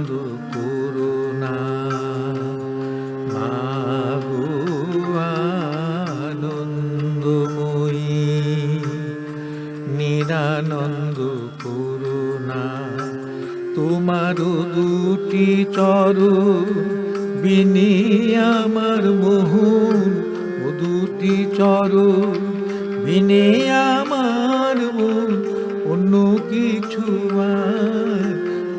বন্ধু পুরোনা মাগু আনন্দময়ী নিরানন্দ পুরোনা তোমার দুটি চরু বিনি আমার মোহন, ও দুটি চরু বিনে আমার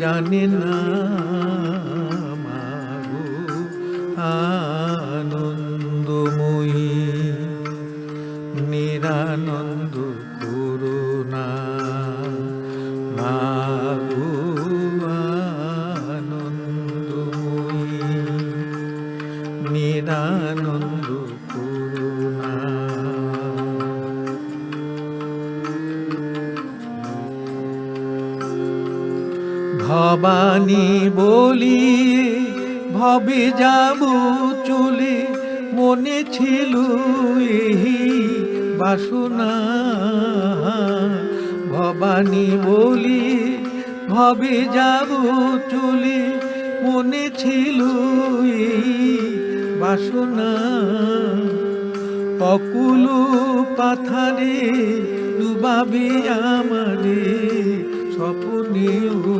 জানে না মাগো আনন্দময়ী। নিরানন্দ করুণা মাগো আনন্দময়ী। নিরানন্দ ভবানী বলি, ভবে যাব চলে, মনে ছিল বাসনা। ভবানী বলি, ভবে যাব চলে, মনে ছিল বাসনা। অকুল পাথারে ডুবাবে আমারে, স্বপ্নেও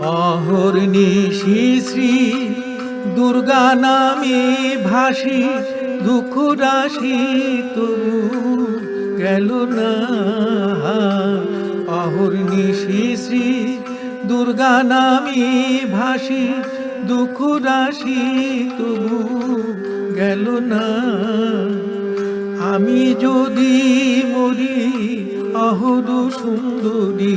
অহর্নি শ্রী শ্রী দুর্গা নামে ভাসি, দুঃখ রাশি তবু গেল না। অহর্নি শ্রী শ্রী দুর্গা নামে ভাসি, দুঃখ রাশি তবু গেল না। আমি যদি মরি, অহর সুন্দরী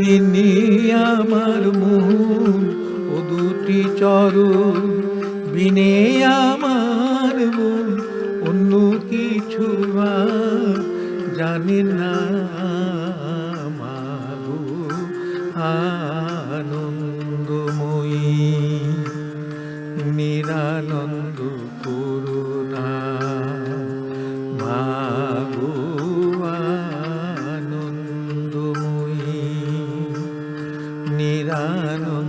বিনি আমার মূল ও দুটি চর বিনে আমার মূল অন্য কিছু জানি না মাগো। আ ನಾನು